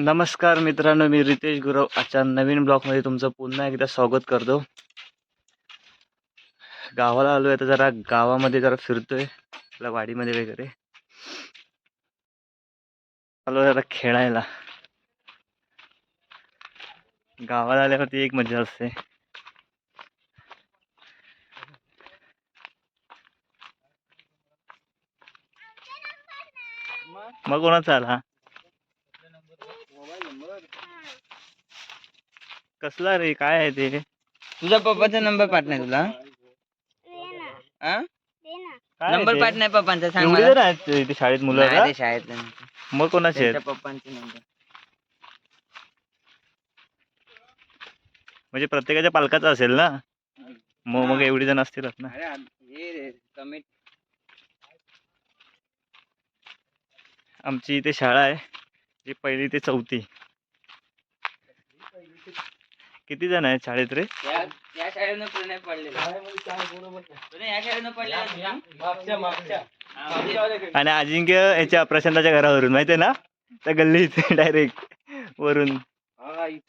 नमस्कार मित्रांनो मी रितेश गुरव. आजच्या नवीन ब्लॉगमध्ये तुमचं पुन्हा एकदा स्वागत करतो. गावाला आलो आहे तर जरा गावामध्ये जरा फिरतोय आपल्या वाडीमध्ये वगैरे. आलो जरा खेळायला. गावाला आल्यावरती एक मजा असते. मग कोणाचा आला? कसला रे? काय आहे ते? तुझ्या पप्पाचा नंबर पाठ नाही तुला? हा? नंबर? पाठ नाही पप्पांचा सांग मला. शाळेत मुलं नाही का? ते शाळेत नाही. मग कोणाचे आहेत? पप्पांचे नंबर म्हणजे प्रत्येकाच्या पालकाचा असेल ना? मग मग एवढी जण असतीलच ना अरे हे रे, आमची इथे शाळा आहे जी पहिली ते चौथी. किती जण आहेत शाळेत रे? या शाळेनं हा, म्हणजे- आणि अजिंक्य याच्या प्रशांताच्या घरावरून माहितीये ना? त्या गल्लीत डायरेक्ट वरून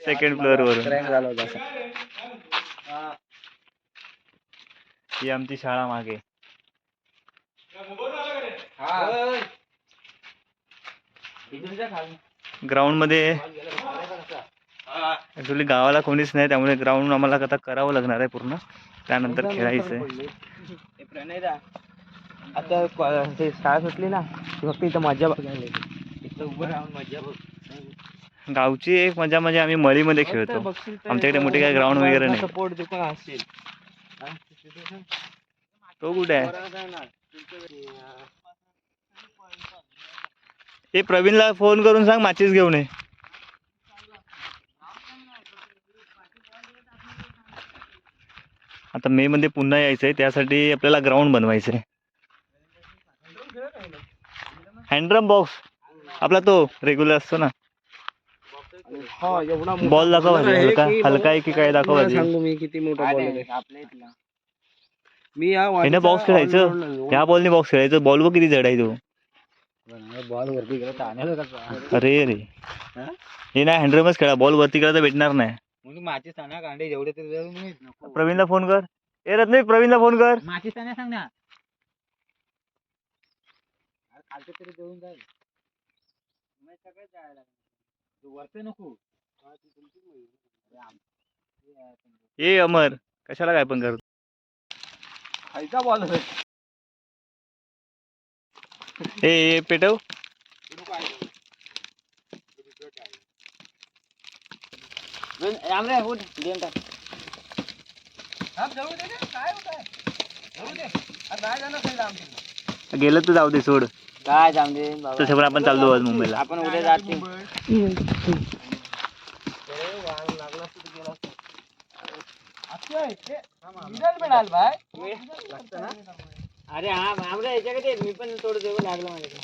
सेकंड फ्लोअर वरून. ही. आमची शाळा मागे. हा. ग्राउंडमध्ये हा. ऍक्च्युली गावाला कोणीच नाही त्यामुळे ग्राउंड आम्हाला आता करावं लागणार आहे पूर्ण. त्यानंतर हे प्रणय दा. आता ते शाळा सुटली ना फक्त इथं मजा बघायला येते. इथं उभं राहून मजा बघ. गावची एक मजा म्हणजे आम्ही मळीमध्ये खेळतो. आमच्याकडे मोठे काय ग्राउंड वगैरे नाही. सपोर्ट असेल. तो कुठे आहे? ते प्रवीणला फोन करून सांग माचीस घेऊन ये. आता मे मध्ये पुन्हा यायचंय त्यासाठी आपल्याला ग्राउंड बनवायचंय. हँड्रम बॉक्स आपला तो रेग्युलर असतो ना. हा बॉल दाखव bowler आधी, आहे हलका हलका आहे की काय दाखव. सांगू मी किती मोठा आहे. मी या बॉक्स खेळायचं? ह्या बॉलने बॉक्स खेळायचं? बॉल वर किती जड आहे तो? बॉल वरती गेला अरे रे. हे? नाही हँड्रमच खेळा. बॉल वरती केला तर भेटणार नाही. म्हणून माझे सांगा कांडे जेवढे तरी नको. प्रवीणला फोन कर. ए रत्ने प्रवीणला फोन कर. माझे सांगा सांग ना. खालचं तरी जळून जाईल मग सगळं जायला लागलं. वरते नको. ए अमर कशाला काय पण कर खायचा बॉल ए ए, पेटव. रामरे उठ गेम टाक. गेलं. तर जाऊ दे सोड. काय जाऊन दे बाबा. तसं पण आपण चाललो आज मुंबईला. आपण उद्या जाते अरे हा आमच्या याच्याकडे मी पण थोडं जेवण लागलं माझ्या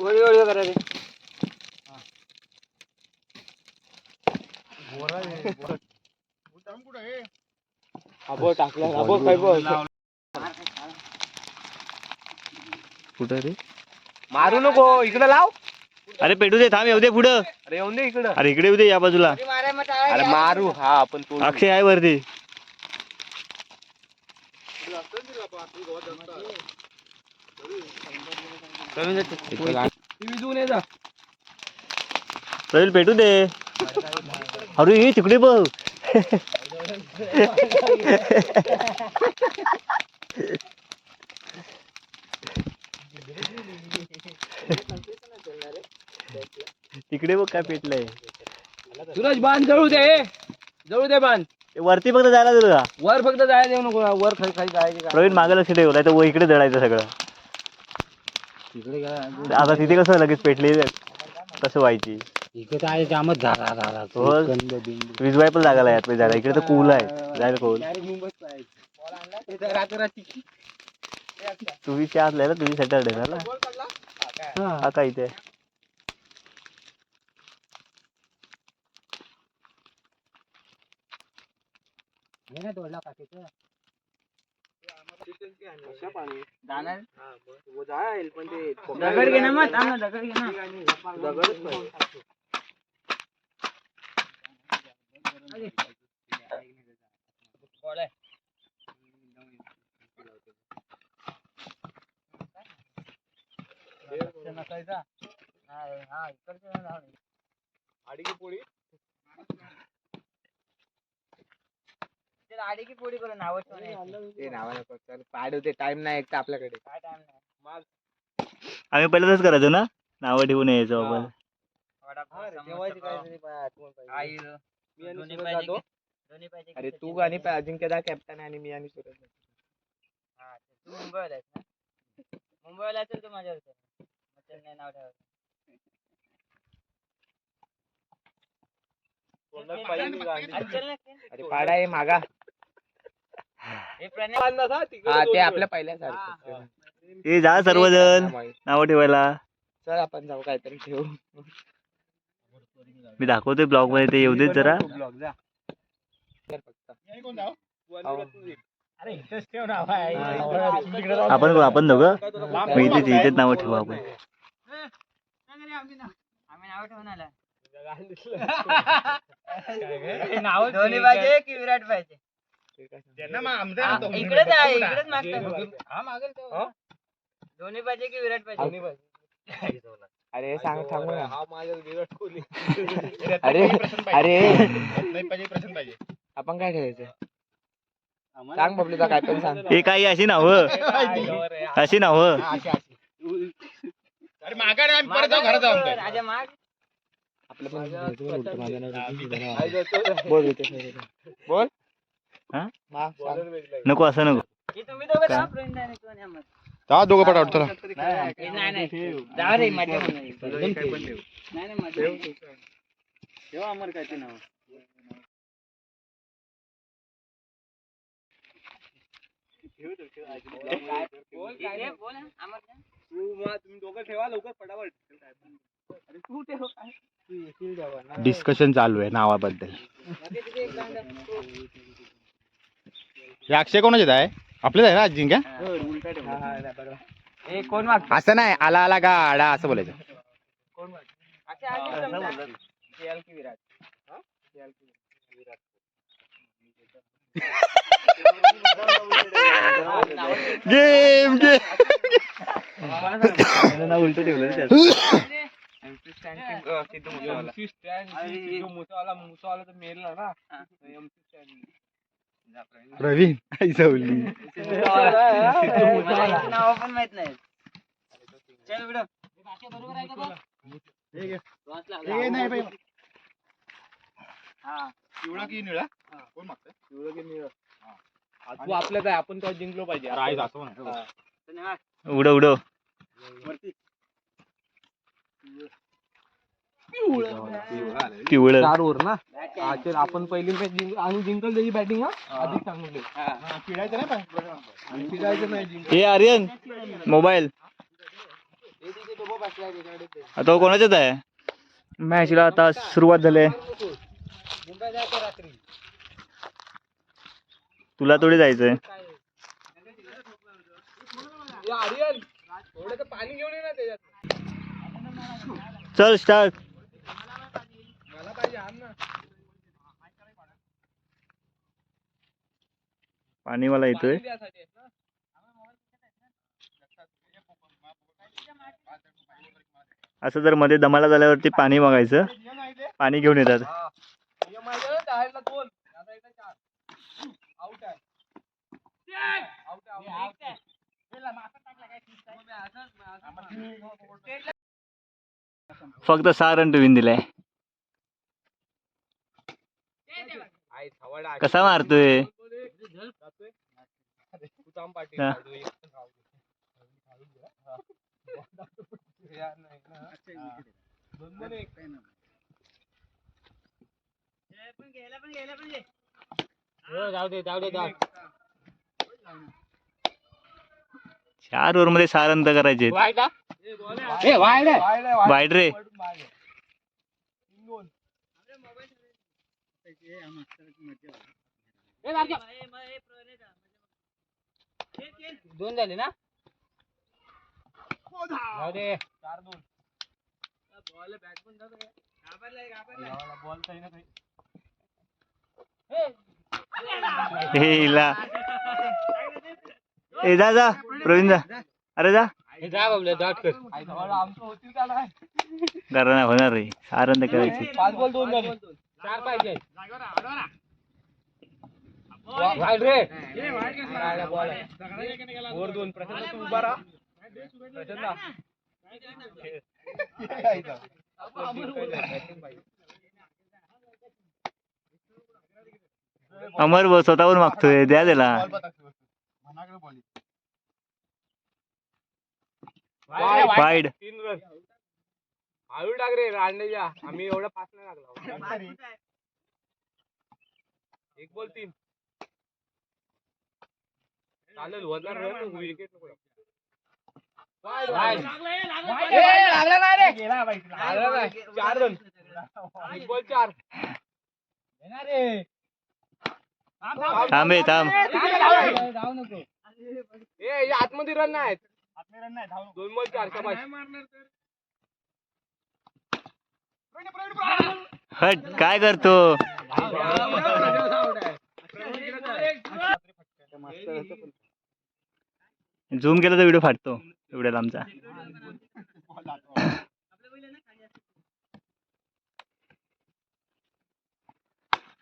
ओळी ओळी करा रे अबो टाकला अबो काय बोल कुठं रे मारू नको इकडे लाव. अरे पेटू दे थांब येऊ दे पुढं. अरे येऊन दे इकडं. अरे इकडे येऊ दे या बाजूला. अरे मारू हा आपण तो अक्षय आहे वरती. पेटू दे. अरे हे तिकडे बघ. तिकडे बघ काय पेटलंय. सूरज बांध जळू दे जळू दे बांध. वरती फक्त जायला तुला. वर फक्त जायला देऊ नको वर खाली खाली जायचे प्रवीण मागे लक्ष ठेव नाही तर इकडे जळायचं सगळं. गेला आता तिथे कसं लगेच पेटली कसं व्हायची? इकडे काय जामच झाला झाला हो. विजवाय पण लागला यातली जागा इकडे तर कूल आहे. जायला कूल तुम्ही आत ना तुम्ही सॅटरडे ना? आता इथे. तोडला जाणार जाईल पण ते दगड घे ना मग. थांब ना दगड घे ना. दगडच पोळी पोळी करून नाव ते नावाला नको चल टाइम नाही एक तर आपल्याकडे काय टाइम नाही आम्ही पहिलेच करायचो ना? नाव ठेवून यायचो आपण. वडापाव, समोसा, आई मी आणि सूरज पाहिजे पाहिजे की अरे सचिन तू पाहिजे? आणि अजिंक्य दा कॅप्टन आणि मी आणि सूरज जातो. हा, तू मुंबईला आहेस ना मुंबईला असेल तू माझ्यावर चल. मग चेन्नई नाव तोंडात पाहिजे गांधी. अरे चल ना खेळ. अरे पाडा आहे मागा हे प्रणय हा ते आपल्या पहिल्या सारखं जा सर्वजण नावं ठेवायला चल आपण जाऊ काहीतरी ठेवू मी दाखवतोय ब्लॉगमध्ये ते येऊ देत जरा. आपण आपण दोघं मग इथेच इथेच नावं ठेवू आपण. आम्ही नाव ठेवून आला धोनी पाहिजे की विराट पाहिजे? हा, इकडेच आहे इकडेच मागतात धोनी पाहिजे की विराट पाहिजे. अरे सांग सांगू ना अरे अरे. आपण काय ठेवायचं? सांग बबलू काय पण सांग. हे काही अशी नावं? अशी नावं? राजा माग. आपलं पण घ्यायचं बरं उलटं. माझं नाव ऋषी सुधारवा. बोल. बोल. हा? सांग. नको असं नको. हे तुम्ही दोघं फ्रेंड आहे कोण आहे मग. हा दोघं पटावट चला. हे नाही नाही. जा रे मजा म्हणून नाही नाही मजा हे बोल ना, अमर जा. डिस्कशन चालू आहे नावाबद्दल. हे अक्षय कोणाचे आहे? आपलेच आहे ना हा, हा, बरोबर. हे कोण माग असं नाही आला आला गाडा असं बोलायचं. अच्छा आधी समजा. KL की विराट. हा? KL की विराट. Game game. उलट ठेवलं की, अं, सिद्धू मुसेवाला. हा. प्रवीण आई सवली. नावं पण माहीत नाहीत चल विडो हा. पिवळा की निळा कोण मागतं पिवळं की निळं? हा, तू आपल्याच आहे आपण तो जिंकलो पाहिजे. राईज असं म्हणा धन्यवाद उडव. उडव पिवळं. चार ओव्हर ना? हा, चल आपण पहिली मॅच जिंक आणि जिंकल त्याची बॅटिंग हा? दे पिळायचं नाही पण. आणि फिरायचं नाही हे आर्यन मोबाईल. आता कोणाच्याच आहे? मॅचला आता सुरुवात झाली तुला थोडी जायचंय. ए, आर्यन थोडं पाणी घेऊन ये ना त्याच्यात. चल स्टार्ट मला पाहिजे आण ना पाणी मला येतोय असं जर मध्ये दमाला झाल्यावरती पाणी मागायचं पाणी घेऊन येतात. हे. फक्त सहा रन टुविन दिलाय आई, थवड आहे. कसा मारतोय जातोय? कुताम पाटील हा. पाहिजे, एक पण राहू दे. हा. यार नाही ना. हा. दोन दोन एक. हो, जाऊ दे जाऊ दे जाऊ चार ओव्हरमध्ये सहा रन तर करायचे हा? वाईट रे पडून मागे. तीन दोन. ए, जाऊ दे. दोन झाले ना? जाऊ दे. चार दोन. बॉल बॅट पण जातो काय घाबरलाय घाबरलाय. बॉल काही ना काही. हे हिला. ए जा जा. प्रवीण जा. अरे जा. हे जा बाबल्या दाट कर. आमचं होतील का नाही? करा नाही होणार रे तर करायची पाच बॉल दोन झाले. चार पाहिजे. वाईट रे. राहिला ball आहे. वर दोन प्रचंड तू उभा राहा. प्रचंड. अमर भाऊ स्वतःहून मागतोय. द्या त्याला. वाईड तीन रन. हळू टाक रे रांडेजा. आम्ही एवढा पास नाही लागला. एक बॉल तीन. चालेल रन विकेट नको. Wide, wide. ए, लागला नाही रे. लागला नाही. चार रन एक बॉल चार. थांब ए, थांब. ए या आतमध्ये रन नाही दोन बॉल चार शाबास. हट काय करतो? झूम केला तर व्हिडिओ फाटतो एवढ्या लांबचा.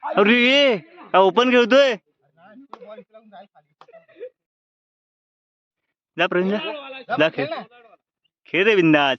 अरे ओपन खेळतोय. जा प्रवीण जा खेळ. खेळ रे बिंदास.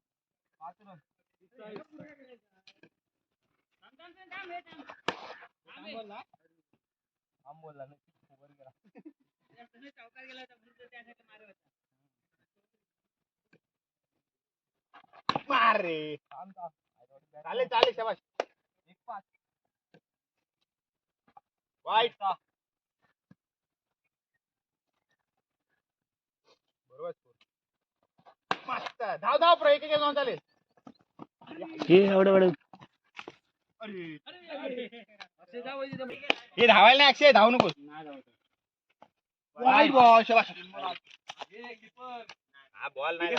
चालेल चालेल शाबाश एक पाच वाईट. बरोबर मस्त. धाव धाव प्रो एक एक जाऊन चालेल. हे एवढं एवढं हे धावायला नाही अक्षय धावू बॉल हा बॉल नाही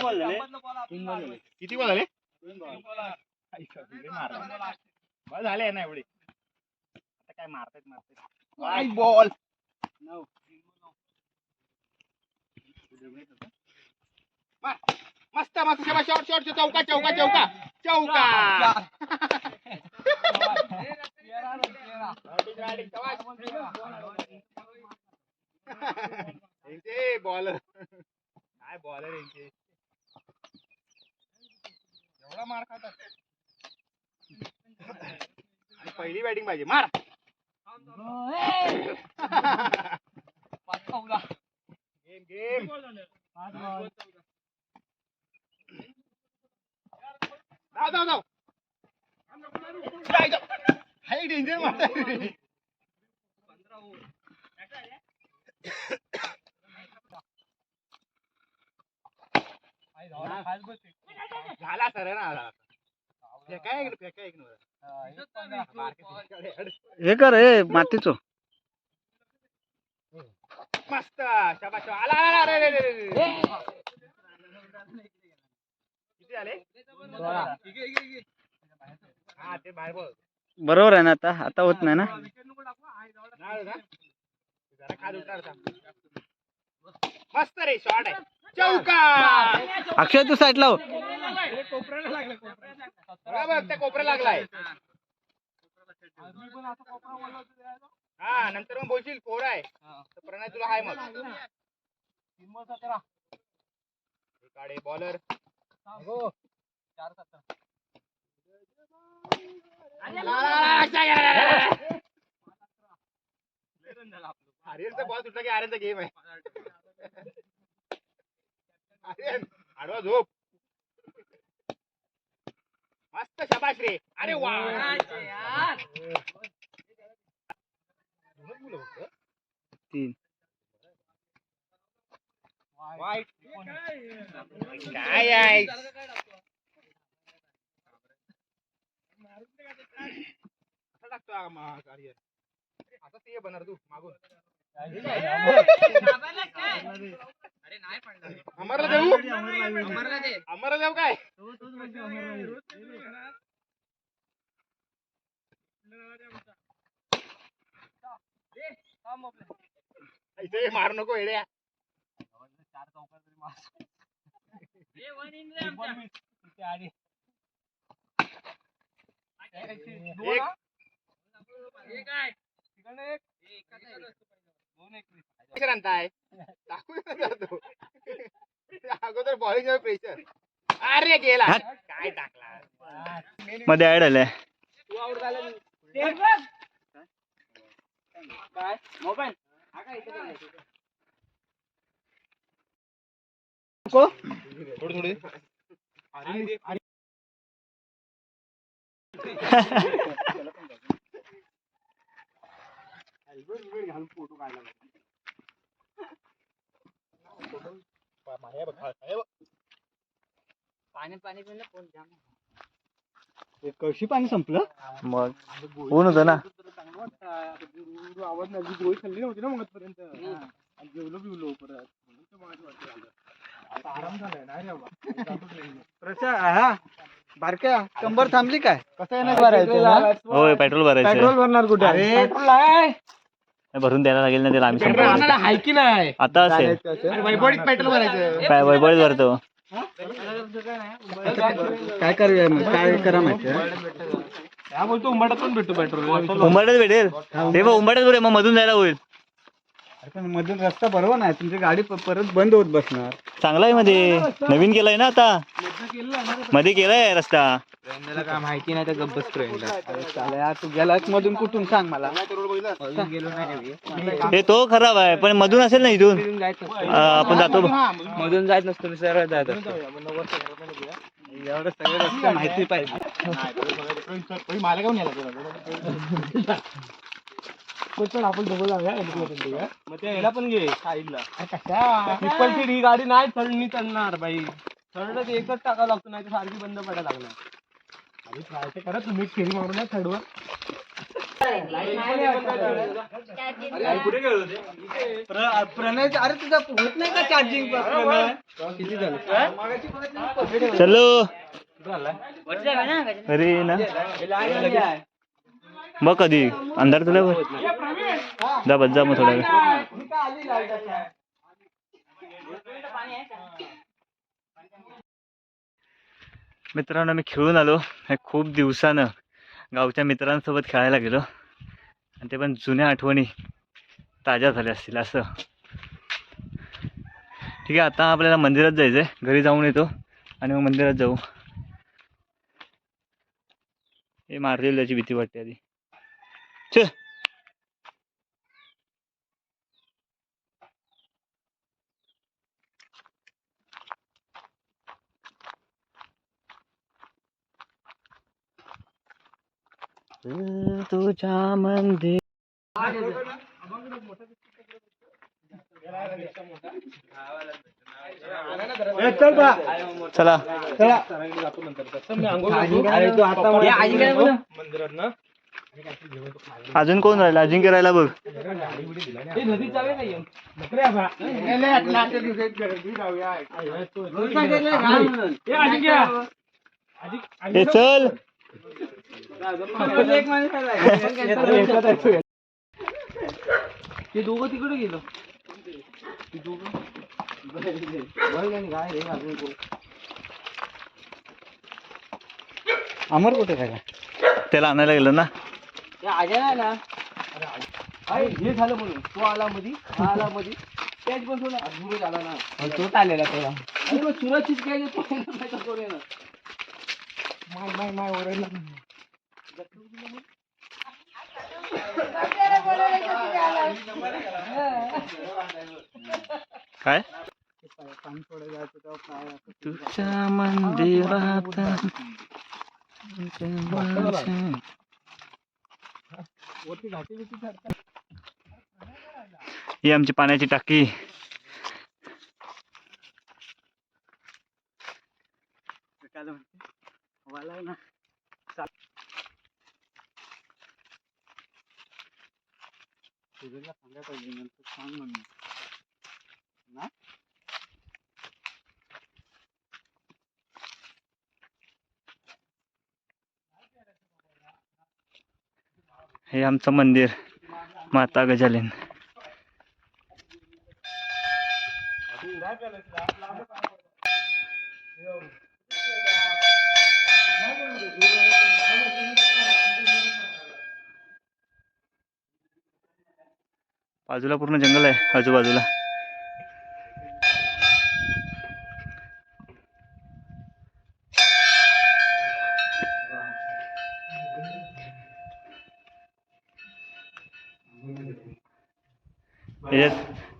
किती बॉल झाले? बॉल झाले. ना एवढे. आता काय मारतायत मारतायत. वाईट बॉल मस्त मस्त. शाबाश शॉट शॉट चौका चौका चौका. चौका यांचे बॉलर काय बॉलर यांचे एवढा मार खातात आणि पहिली बॅटिंग पाहिजे मार गेम गेम धाव धाव हाय डेंजर मारताय. झाला सर ना झाला. फेका एक फेका एक हे कर हे मातीचो. मस्त शाबाश आला आला रे रे रे किती हा ते बाहेर बघ बरोबर आहे ना आता? आता होत नाही ना? नाही का? जरा खाली उतारता. मस्त रे शॉट आहे. चौका अक्षय तू साईड लाव बघ त्या कोपऱ्या लागलाय. हा नंतर मग बोलशील फोर आहे. तर प्रणय तुला हाय मग. काढे बॉलर आर्यनचा बॉल सुटला की आर्यनचा गेम आहे. आर्यन आडवा झोप. मस्त शबाश रे. अरे वा? तीन. काय आहे? आता ते बनणार तू मागून अमरला देऊ अमरला देऊ काय? इथे मारू नको येड्या. प्रेशर आणताय. तो. अगोदर बॉलिंग प्रेशर अरे गेला. काय टाकला? मध्ये ऍड आलाय काय? मोबाईल. हा काय इथे बघायचं. थोडी थोडी फोटो काढला. पाणी पाणी पिलं फोन जाम कळशी पाणी संपलं मग ऊन होतं ना आवाज नाही गोळी खाल्ली नव्हती ना मग पर्यंत जेवलो बिवलो परत म्हणून ते मगाशी वाटतं झालं. आता आराम झालाय नाही रे बाबा. हा बारक्या कंबर थांबली काय? कसं आहे ना? होय पेट्रोल भरायचं भरणार कुठे? भरून द्यायला लागेल ना त्याला आम्ही पेट्रोल संपवलं. आणायला आहे की नाही? आता असेल. वैभवडीत पेट्रोल भरायचं काय वैभवच भरतो? काय करूया मग? काय करा माहिती काय बोलतो पण भेटतो पेट्रोल. उंबाडच भेटेल. ते बघ उंबाडच बरे मग मधून जायला होईल. पण मधून रस्ता बरोबर नाही तुमची गाडी प- परत बंद होत बसणार. चांगला आहे मध्ये. नवीन केलाय ना आता? मध्ये केलाय रस्ता. काय माहिती नाही तर गप्पच यार तू गेला मधून कुठून सांग मला. अजून गेलो नाही रे. हे तो खराब आहे पण मधून असेल ना इथून? मधून जायचं नसतं. अं, आपण जातो. मधून. जायचं नसतं मी सरळ जायचं. एवढं सगळं रस्ते माहिती पाहिजे. यायला आपण दोघं जाऊया मग ते याला पण घे साईडला ट्रिपल सीट ही गाडी नाही चढणी चढणार बाई. चढलं ते एकच टाकावं लागतो नाही तर सारखी बंद पडायला लागणार. अरे ट्राय ते करा तुम्ही फेरी मारून या थर्डवर. प्रणय अरे तुझा होत नाही का चार्जिंग किती झालं? चलो. अरे ना. मग कधी. अंधार तुला बघ. जा बस जा मग थोडा वेळ. मित्रांनो मी खेळून आलो. हे खूप दिवसानं गावच्या मित्रांसोबत खेळायला गेलो. आणि ते पण जुन्या आठवणी ताज्या झाल्या असतील असं. ठीक आहे आता आपल्याला मंदिरात जायचं आहे घरी जाऊन येतो आणि मग मंदिरात जाऊ. हे मारलेली त्याची भीती वाटते आधी. चल तुझ्या मंदिर चला मंदिरात ना? अजून कोण राहिला? अजिंक्य राहिला बघ. ए चल. ते दोघं तिकडे गेलो. अमर कुठे काय त्याला आणायला गेलो ना. ते आजा नाही ना अरे हे झालं म्हणून. तो आला मधी हा आला मधी. त्याच थोडा सूरज आला ना. तोच आलेला तेव्हा. अरे मग सूरज चिचकाय देतो नाही तर कोण येणार? माय माय माय ओरडला. काय? तुझ्या मंदिरात ही आमची पाण्याची टाकी. हे आमचं मंदिर माता गजालीन. बाजूला पूर्ण जंगल आहे आजूबाजूला.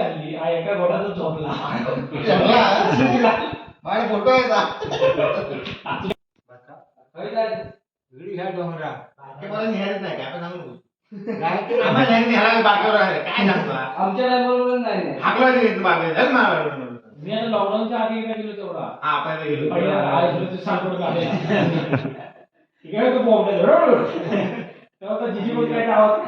एका घोडाचा झोपला. माझे फोटो येतात डोंगरा. ते मला निघायचं नाही काय सांगू नको. आम्हाला नाही निघायला बागेवर आहे. काय सांगतो हा? आमच्या नाही. हाकला नाही येत. मी आता लॉकडाऊनच्या आधी एकदा गेलो तेवढा. हा, पहिला गेलो. पहिला आयुष्यात ते इकडे तेव्हा काय आवाज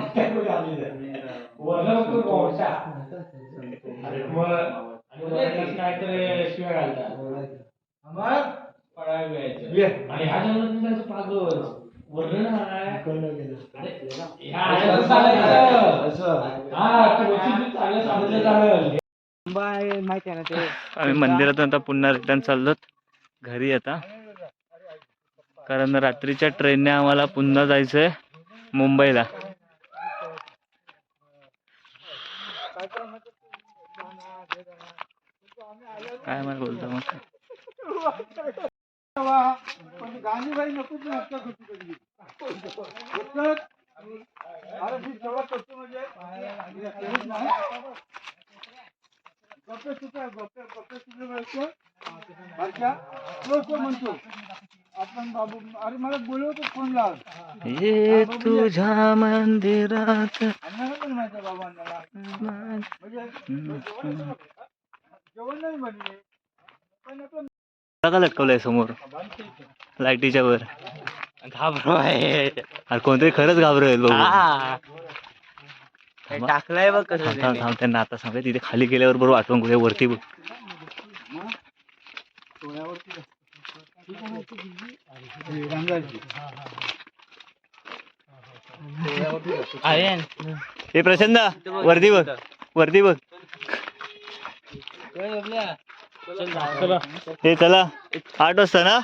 आणि काहीतरी शिव्या घालतात. आणि ह्या जन्मात त्यांचं पागल. हा आहे आम्ही मंदिरातून आता पुन्हा रिटर्न चाललो घरी आता. कारण रात्रीच्या ट्रेनने आम्हाला पुन्हा जायचंय मुंबईला. काय मला बोलतो मग? गांधीबाई नकोच हत्या होती कधी अरे मी तेवढा करतो म्हणजे गप्पे सुद्धा गप्पे गप्पे सुद्धा व्हायचं अच्छा तो तो म्हणतो आपण बाबू अरे मला बोलवतो फोन लाव ये तुझ्या मंदिरात म्हणजे जेवण नाही म्हणले. पण आपण का लटकवलंय समोर. लाईटीच्या वर. घाबरो आहे. अरे कोणतरी खरंच घाबरेल बघू. थांबा. टाकलाय बघ कसं थांब थांब थांब त्यांना आता सांगा तिथे खाली गेल्यावर बरोबर आठवण करूया वरती बघ. हे प्रचंड वरती बघ वरती बघ. हे चला. आठ वाजता ना?